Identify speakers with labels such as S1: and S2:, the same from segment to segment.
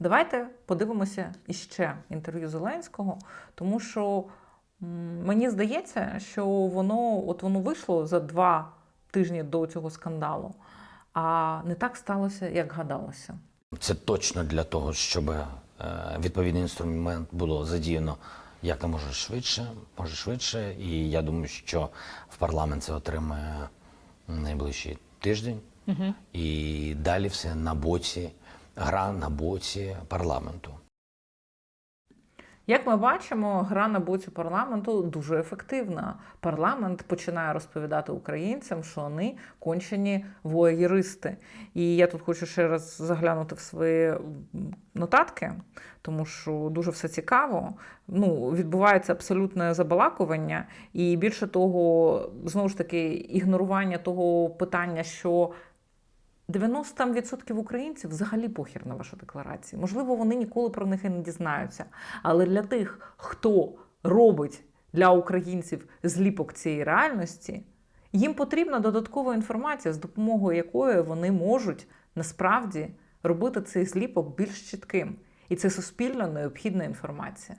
S1: Давайте подивимося іще інтерв'ю Зеленського, тому що мені здається, що воно от воно вийшло за два тижні до цього скандалу, а не так сталося, як гадалося.
S2: Це точно для того, щоб е, відповідний інструмент було задіяно як не може швидше, може швидше. І я думаю, що в парламент це отримає найближчий тиждень. І далі все на боці, гра на боці парламенту.
S1: Як ми бачимо, гра на боці парламенту дуже ефективна. Парламент починає розповідати українцям, що вони кончені воєристи. І я тут хочу ще раз заглянути в свої нотатки, тому що дуже все цікаво. Ну, відбувається абсолютне забалакування, і більше того, знову ж таки, ігнорування того питання, що 90% українців взагалі похір на ваші декларації. Можливо, вони ніколи про них і не дізнаються. Але для тих, хто робить для українців зліпок цієї реальності, їм потрібна додаткова інформація, з допомогою якої вони можуть насправді робити цей зліпок більш чітким. І це суспільно необхідна інформація.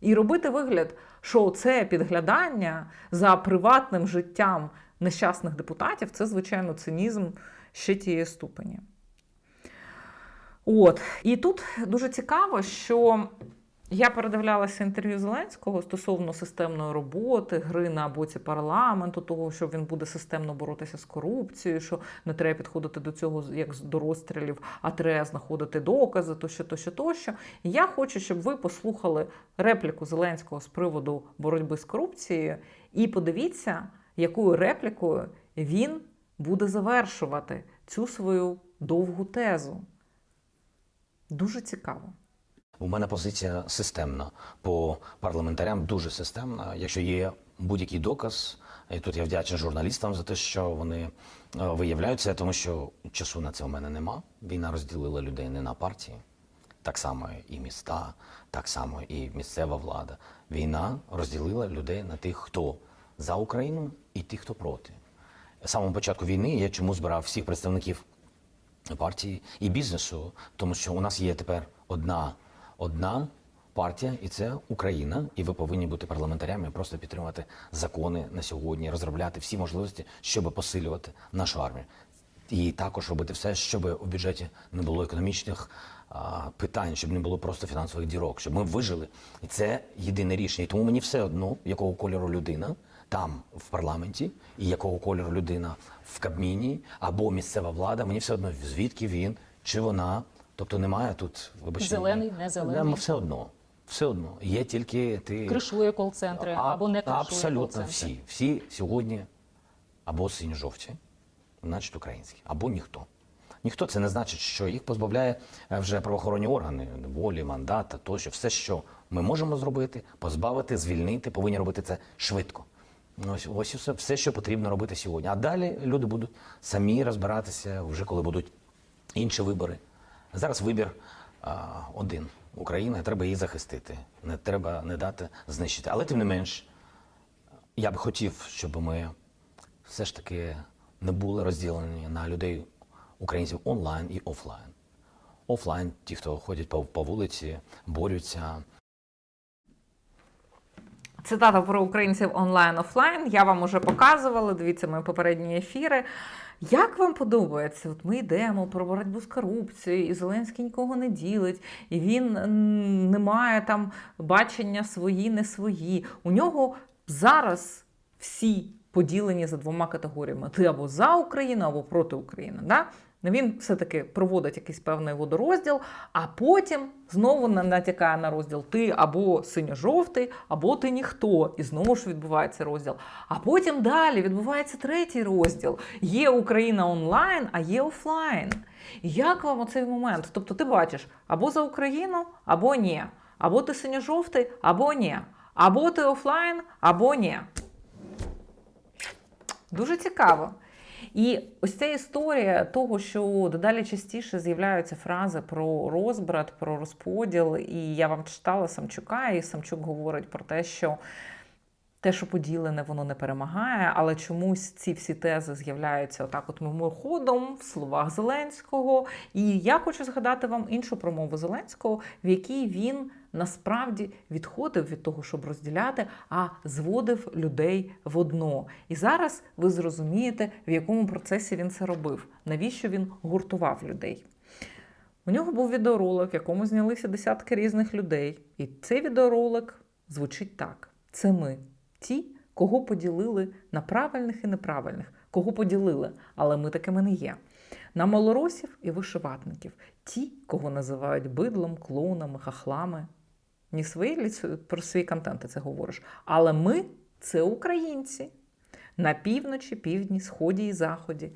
S1: І робити вигляд, що це підглядання за приватним життям нещасних депутатів, це, звичайно, цинізм ще тієї ступені. От. І тут дуже цікаво, що я передивлялася інтерв'ю Зеленського стосовно системної роботи, гри на боці парламенту, того, що він буде системно боротися з корупцією, що не треба підходити до цього як до розстрілів, а треба знаходити докази, тощо, тощо, тощо. Я хочу, щоб ви послухали репліку Зеленського з приводу боротьби з корупцією, і подивіться, якою реплікою він буде завершувати цю свою довгу тезу. Дуже цікаво.
S2: У мене позиція системна по парламентарям, дуже системна. Якщо є будь-який доказ, і тут я вдячний журналістам за те, що вони е, виявляють це, тому що часу на це у мене нема. Війна розділила людей не на партії, так само і міста, так само і місцева влада. Війна розділила людей на тих, хто за Україну, і тих, хто проти. З самого початку війни я чому збирав всіх представників партії і бізнесу, тому що у нас є тепер одна, одна партія, і це Україна. І ви повинні бути парламентарями, просто підтримувати закони на сьогодні, розробляти всі можливості, щоб посилювати нашу армію. І також робити все, щоб у бюджеті не було економічних а, питань, щоб не було просто фінансових дірок, щоб ми вижили. І це єдине рішення. І тому мені все одно, якого кольору людина там в парламенті, і якого кольору людина в Кабміні або місцева влада, мені все одно звідки він чи вона. Тобто немає тут, вибачте,
S3: Зелений, не зелений.
S2: Все одно. Все одно. Є тільки ти
S3: кришує кол-центри або не кришує
S2: Абсолютно всі. Всі сьогодні або синьо-жовті, значить українські, або ніхто. Ніхто це не значить, що їх позбавляє е, вже правоохоронні органи, волі, мандата, тощо. Все, що ми можемо зробити, позбавити, звільнити, повинні робити це швидко. Ось, ось все, все, що потрібно робити сьогодні. А далі люди будуть самі розбиратися, вже коли будуть інші вибори. Зараз вибір а, один. Україна, треба її захистити. Не треба не дати знищити. Але тим не менш, я б хотів, щоб ми все ж таки не були розділені на людей українців онлайн і офлайн. Офлайн, ті, хто ходять по, по вулиці, борються,
S1: Цитата про українців онлайн-офлайн. Я вам уже показувала. Дивіться мої попередні ефіри. Як вам подобається? От ми йдемо про боротьбу з корупцією, і Зеленський нікого не ділить, і він не має там бачення свої, не свої. У нього зараз всі поділені за двома категоріями: ти або за Україну, або проти України. Да? Він все-таки проводить якийсь певний водорозділ, а потім знову на- натякає на розділ ти або синьо-жовтий, або ти ніхто. І знову ж відбувається розділ. А потім далі відбувається третій розділ. Є Україна онлайн, а є офлайн. Як вам оцей момент? Тобто ти бачиш або за Україну, або ні. Або ти синьо-жовтий, або ні. Або ти офлайн, або ні. Дуже цікаво. І ось ця історія того, що дедалі частіше з'являються фрази про розбрат, про розподіл. І я вам читала Самчука, і Самчук говорить про те, що те, що поділене, воно не перемагає, але чомусь ці всі тези з'являються отак, от мимоходом в словах Зеленського. І я хочу згадати вам іншу промову Зеленського, в якій він насправді відходив від того, щоб розділяти, а зводив людей в одно. І зараз ви зрозумієте, в якому процесі він це робив, навіщо він гуртував людей. У нього був відеоролик, в якому знялися десятки різних людей. І цей відеоролик звучить так: це ми, ті, кого поділили на правильних і неправильних, кого поділили, але ми такими не є. На малоросів і вишиватників, ті, кого називають бидлом, клоунами, хахлами. Не свої про свій контент ти це говориш. Але ми це українці на півночі, півдні, сході і заході.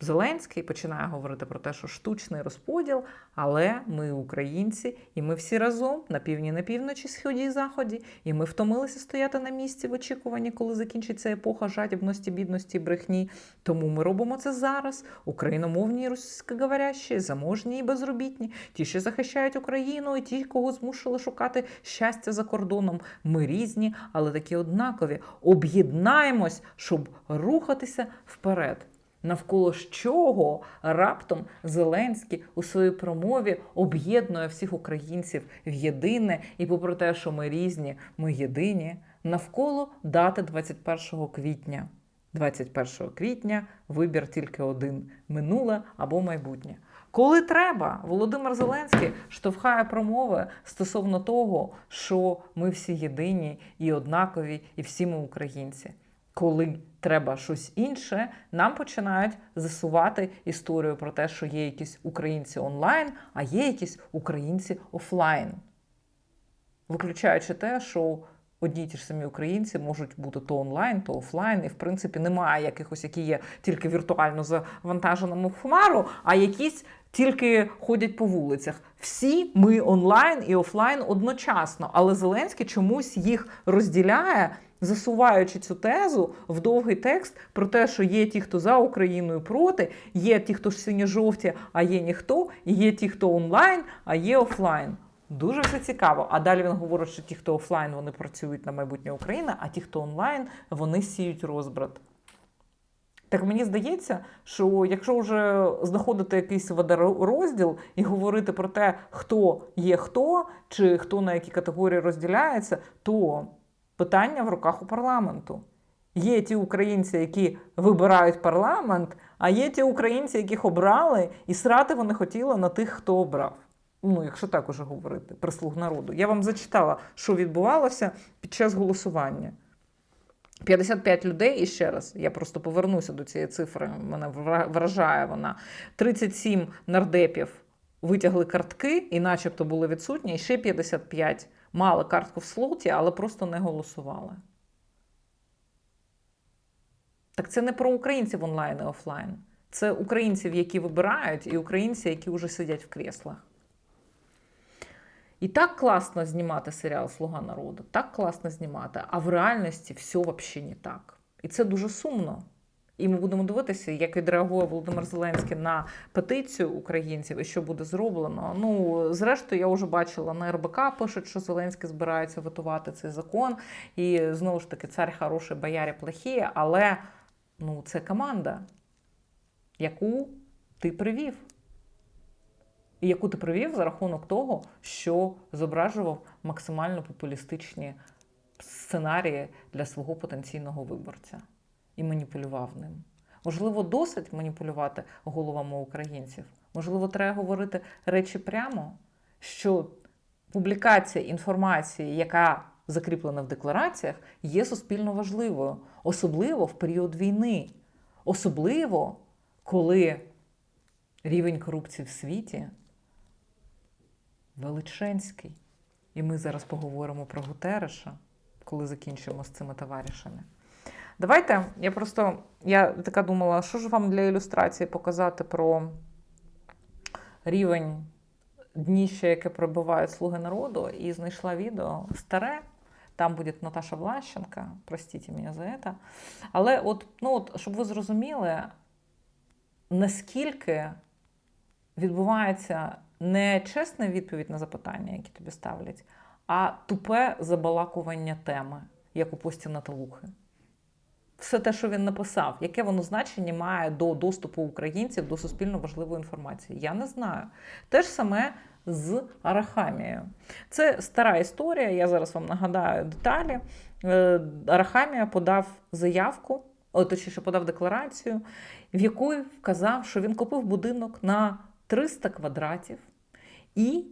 S1: Зеленський починає говорити про те, що штучний розподіл, але ми українці, і ми всі разом на півдні, на півночі, сході і заході. І ми втомилися стояти на місці в очікуванні, коли закінчиться епоха жадібності, бідності, брехні. Тому ми робимо це зараз. Україномовні і російськоговорящі, заможні і безробітні, ті, що захищають Україну, і ті, кого змусили шукати щастя за кордоном. Ми різні, але такі однакові. Об'єднаємось, щоб рухатися вперед. Навколо чого раптом Зеленський у своїй промові об'єднує всіх українців в єдине, і попри те, що ми різні, ми єдині, навколо дати 21 квітня. 21 квітня вибір тільки один минуле або майбутнє. Коли треба, Володимир Зеленський штовхає промови стосовно того, що ми всі єдині і однакові, і всі ми українці. Коли треба щось інше, нам починають засувати історію про те, що є якісь українці онлайн, а є якісь українці офлайн. Виключаючи те, що одні ті ж самі українці можуть бути то онлайн, то офлайн, і в принципі немає якихось, які є тільки віртуально завантаженими в хмару, а якісь тільки ходять по вулицях. Всі ми онлайн і офлайн одночасно, але Зеленський чомусь їх розділяє. Засуваючи цю тезу в довгий текст про те, що є ті, хто за Україною проти, є ті, хто ж синьо-жовті, а є ніхто, і є ті, хто онлайн, а є офлайн. Дуже все цікаво. А далі він говорить, що ті, хто офлайн, вони працюють на майбутнє України, а ті, хто онлайн, вони сіють розбрат. Так мені здається, що якщо вже знаходити якийсь водорозділ і говорити про те, хто є хто, чи хто на які категорії розділяється, то питання в руках у парламенту. Є ті українці, які вибирають парламент, а є ті українці, яких обрали, і срати вони хотіли на тих, хто обрав. Ну, якщо так уже говорити, прислуг народу. Я вам зачитала, що відбувалося під час голосування. 55 людей, і ще раз, я просто повернуся до цієї цифри, мене вражає вона. 37 нардепів витягли картки і начебто були відсутні, і ще 55 мали картку в слоті, але просто не голосували. Так це не про українців онлайн і офлайн. Це українців, які вибирають, і українці, які вже сидять в кріслах. І так класно знімати серіал Слуга народу, так класно знімати, а в реальності все взагалі не так. І це дуже сумно. І ми будемо дивитися, як відреагує Володимир Зеленський на петицію українців і що буде зроблено. Ну, зрештою, я вже бачила на РБК пишуть, що Зеленський збирається витувати цей закон. І знову ж таки, цар хороший, боярі плохі, але ну, це команда, яку ти привів. І яку ти привів за рахунок того, що зображував максимально популістичні сценарії для свого потенційного виборця і маніпулював ним. Можливо, досить маніпулювати головами українців. Можливо, треба говорити речі прямо, що публікація інформації, яка закріплена в деклараціях, є суспільно важливою, особливо в період війни, особливо коли рівень корупції в світі величенський. І ми зараз поговоримо про Гутереша, коли закінчимо з цими товаришами. Давайте, я просто я така думала, що ж вам для ілюстрації показати про рівень дніща, яке пробивають слуги народу, і знайшла відео старе. Там буде Наташа Влащенко, простіть мене за це. Але от, ну от, щоб ви зрозуміли, наскільки відбувається не чесна відповідь на запитання, які тобі ставлять, а тупе забалакування теми. як у пості Наталухи. Все те, що він написав, яке воно значення має до доступу українців до суспільно важливої інформації? Я не знаю. Те ж саме з Арахамією. Це стара історія. Я зараз вам нагадаю деталі. Е, Арахамія подав заявку, точніше, подав декларацію, в якій вказав, що він купив будинок на 300 квадратів, і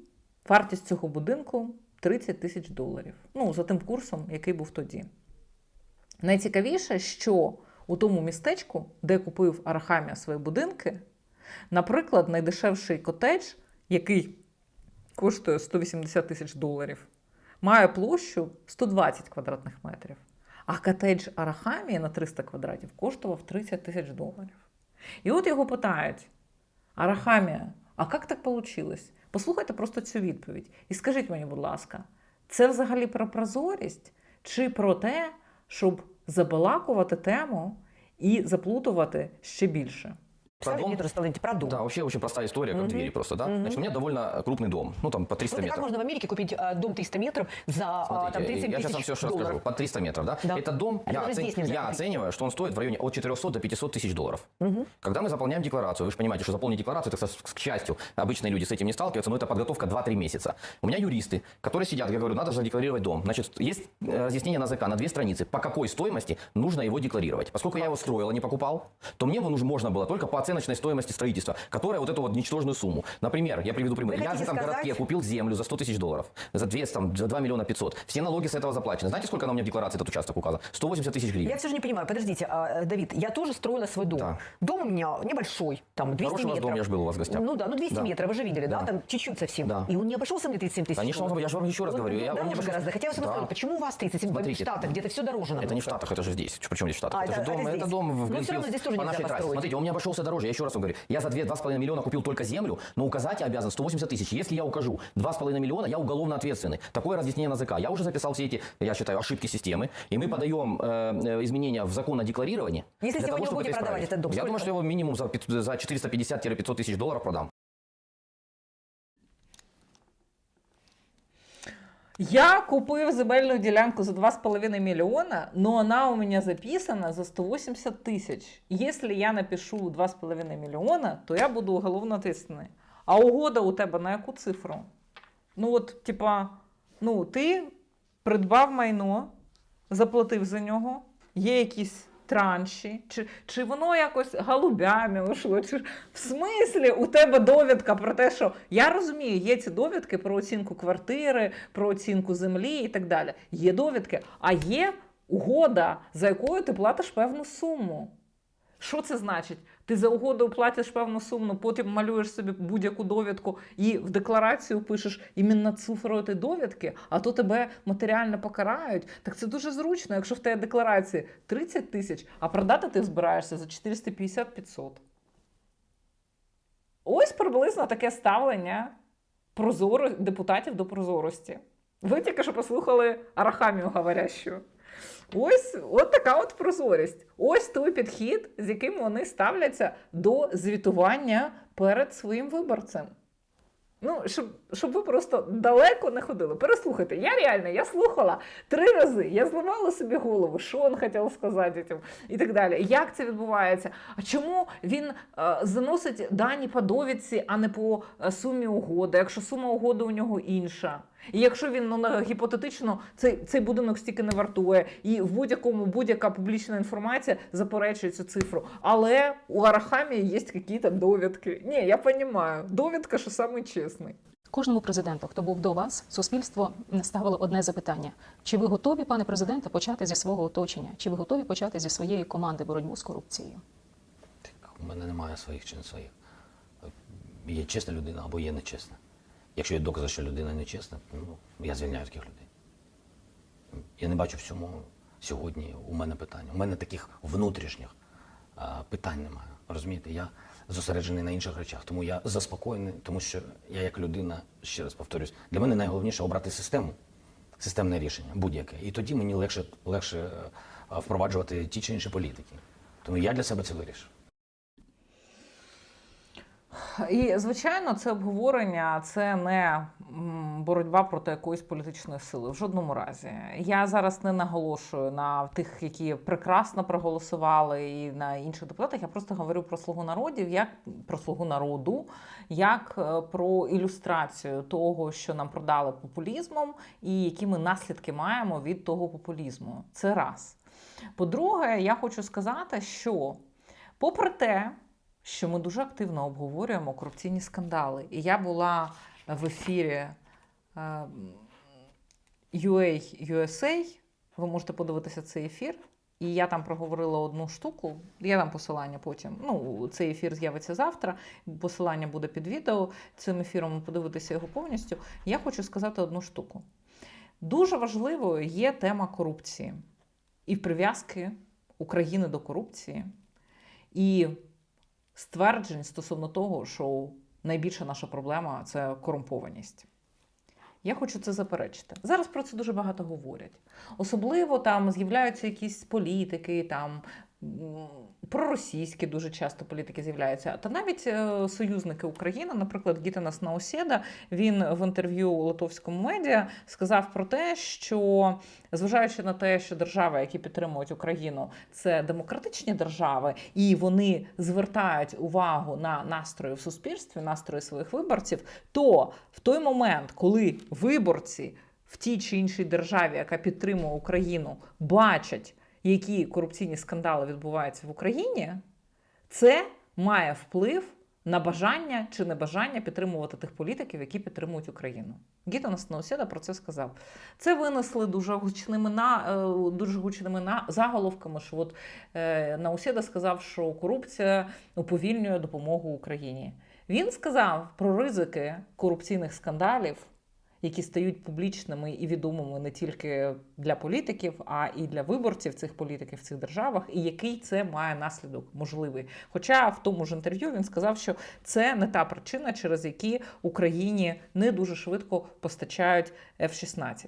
S1: вартість цього будинку 30 тисяч доларів. Ну, за тим курсом, який був тоді. Найцікавіше, що у тому містечку, де купив Арахамія свої будинки, наприклад, найдешевший котедж, який коштує 180 тисяч доларів, має площу 120 квадратних метрів. А котедж Арахамії на 300 квадратів коштував 30 тисяч доларів. І от його питають: Арахамія, а як так вийшло? Послухайте просто цю відповідь. І скажіть мені, будь ласка, це взагалі про прозорість чи про те, щоб забалакувати тему і заплутувати ще більше?
S4: Про
S5: Расскажи
S4: дом?
S5: мне, расскажите про дом.
S4: Да, вообще очень простая история, как
S5: Мгм.
S4: двери просто, да?
S5: Мгм.
S4: Значит, у меня довольно крупный дом, ну там по 300
S5: Слушай, как
S4: метров.
S5: можно в Америке купить э, дом 300 метров за а,
S4: Смотрите,
S5: там, 30
S4: я сейчас вам все
S5: долларов?
S4: расскажу. По 300 метров, да?
S5: Да.
S4: Этот дом,
S5: Это
S4: я, оцен- я оцениваю, что он стоит в районе от 400 до 500 тысяч долларов.
S5: Мгм.
S4: Когда мы заполняем декларацию, вы же понимаете, что заполнить декларацию, это, к счастью, обычные люди с этим не сталкиваются, но это подготовка 2-3 месяца. У меня юристы, которые сидят, я говорю, надо задекларировать дом. Значит, есть э, разъяснение на ЗК на две страницы, по какой стоимости нужно его декларировать. Поскольку я его строил, а не покупал, то мне его нужно, можно было только по оценочной стоимости строительства, которая вот эту вот ничтожную сумму. Например, я приведу пример.
S5: Вы
S4: Я в
S5: хотите
S4: этом
S5: сказать-
S4: городке купил землю за 100 тысяч долларов, за 200, там, за 2 миллиона 500. Все налоги с этого заплачены. Знаете, сколько на мне в декларации этот участок указан? 180 тысяч гривен.
S5: Я все же не понимаю, подождите, а, э, Давид, я тоже строила свой дом.
S4: Да.
S5: Дом у меня небольшой, там 200
S4: Хороший у вас
S5: метров.
S4: дом, я ж был у вас в гостях.
S5: Ну да, ну 200
S4: Да.
S5: метров, вы же видели, да,
S4: Да.
S5: там чуть-чуть совсем.
S4: Да.
S5: И он не обошелся мне 37 тысяч
S4: Конечно, он я же вам еще раз
S5: Вот,
S4: говорю.
S5: ну,
S4: Я,
S5: дороже
S4: мне
S5: гораздо. Хотя я вас
S4: Да.
S5: почему у вас 37 в
S4: Смотрите.
S5: Штатах, где-то все дороже
S4: Это не в. Штатах, это же здесь. Причем здесь Штаты?
S5: А,
S4: это,
S5: это-
S4: же дом,
S5: это
S4: дом в
S5: Ну, всё равно здесь тоже нельзя построить.
S4: Смотрите, он мне обошелся дороже. Я еще раз вам говорю. Я за 2-2,5 миллиона купил только землю, но указать я обязан 180 тысяч. Если я укажу 2,5 миллиона, я уголовно ответственный. Такое разъяснение на ЗК. Я уже записал все эти, я считаю, ошибки системы. И мы подаем э, э, изменения в закон о декларировании.
S5: Если
S4: для
S5: сегодня
S4: того,
S5: вы
S4: чтобы
S5: будете
S4: это
S5: продавать
S4: исправить.
S5: этот дом,
S4: Я
S5: сколько?
S4: думаю, что его минимум за, пят- за 450-500 тысяч долларов продам.
S1: Я купив земельну ділянку за 2,5 миллиона, но она у меня записана за 180 тысяч. Если я напишу 2,5 миллиона, то я буду уголовно ответственный. А угода у тебе на яку цифру? Ну от, типа, ну, ти придбав майно, заплатив за нього, є якісь транші, чи, чи воно якось голубями вийшло? Чи... В смислі у тебе довідка про те, що я розумію, є ці довідки про оцінку квартири, про оцінку землі і так далі. Є довідки, а є угода, за якою ти платиш певну суму. Що це значить? Ти за угодою платиш певну суму, потім малюєш собі будь-яку довідку і в декларацію пишеш іменно цифрою тієї довідки, а то тебе матеріально покарають. Так це дуже зручно, якщо в тебе декларації 30 тисяч, а продати ти збираєшся за 450-500. Ось приблизно таке ставлення прозоро... депутатів до прозорості. Ви тільки що послухали Арахамію говорящу. Ось от така от прозорість. Ось той підхід, з яким вони ставляться до звітування перед своїм виборцем. Ну, щоб, щоб ви просто далеко не ходили. Переслухайте, я реально я слухала три рази. Я зламала собі голову, що він хотів сказати цим і так далі. Як це відбувається? А чому він е, заносить дані по довідці, а не по е, сумі угоди, якщо сума угоди у нього інша? І якщо він ну, гіпотетично цей, цей будинок стільки не вартує, і в будь-якому будь-яка публічна інформація заперечує цю цифру. Але у Арахамії є якісь довідки. Ні, я розумію, довідка, що самий чесний.
S3: Кожному президенту, хто був до вас, суспільство ставило одне запитання: чи ви готові, пане президенте, почати зі свого оточення? Чи ви готові почати зі своєї команди боротьбу з корупцією?
S2: У мене немає своїх чи не своїх. Є чесна людина або є нечесна. Якщо є докази, що людина нечесна, ну, я звільняю таких людей. Я не бачу в цьому сьогодні у мене питання. У мене таких внутрішніх а, питань немає. Розумієте, я зосереджений на інших речах, тому я заспокоєний, тому що я як людина, ще раз повторюсь, для мене найголовніше обрати систему, системне рішення, будь-яке. І тоді мені легше, легше е, впроваджувати ті чи інші політики. Тому я для себе це вирішив.
S1: І звичайно, це обговорення це не боротьба проти якоїсь політичної сили в жодному разі. Я зараз не наголошую на тих, які прекрасно проголосували, і на інших депутатах. Я просто говорю про слугу народів, як про слугу народу, як е, про ілюстрацію того, що нам продали популізмом, і які ми наслідки маємо від того популізму. Це раз. По-друге, я хочу сказати, що попри те, що ми дуже активно обговорюємо корупційні скандали. І я була в ефірі UA USA. Ви можете подивитися цей ефір. І я там проговорила одну штуку. Я дам посилання потім. Ну, цей ефір з'явиться завтра. Посилання буде під відео. Цим ефіром подивитися його повністю. Я хочу сказати одну штуку. Дуже важливою є тема корупції і прив'язки України до корупції. І стверджень стосовно того, що найбільша наша проблема це корумпованість. Я хочу це заперечити. Зараз про це дуже багато говорять. Особливо там з'являються якісь політики, там проросійські дуже часто політики з'являються. Та навіть е, союзники України, наприклад, Гітанас Наусєда, він в інтерв'ю литовському медіа сказав про те, що зважаючи на те, що держави, які підтримують Україну, це демократичні держави, і вони звертають увагу на настрої в суспільстві, настрої своїх виборців, то в той момент, коли виборці в тій чи іншій державі, яка підтримує Україну, бачать, які корупційні скандали відбуваються в Україні, це має вплив на бажання чи небажання підтримувати тих політиків, які підтримують Україну. Гітанас Наусєда про це сказав. Це винесли дуже гучними на е, дуже гучними на заголовками. Що от е, Наусєда сказав, що корупція уповільнює допомогу Україні. Він сказав про ризики корупційних скандалів, які стають публічними і відомими не тільки для політиків, а і для виборців цих політиків в цих державах, і який це має наслідок можливий. Хоча в тому ж інтерв'ю він сказав, що це не та причина, через які Україні не дуже швидко постачають F-16.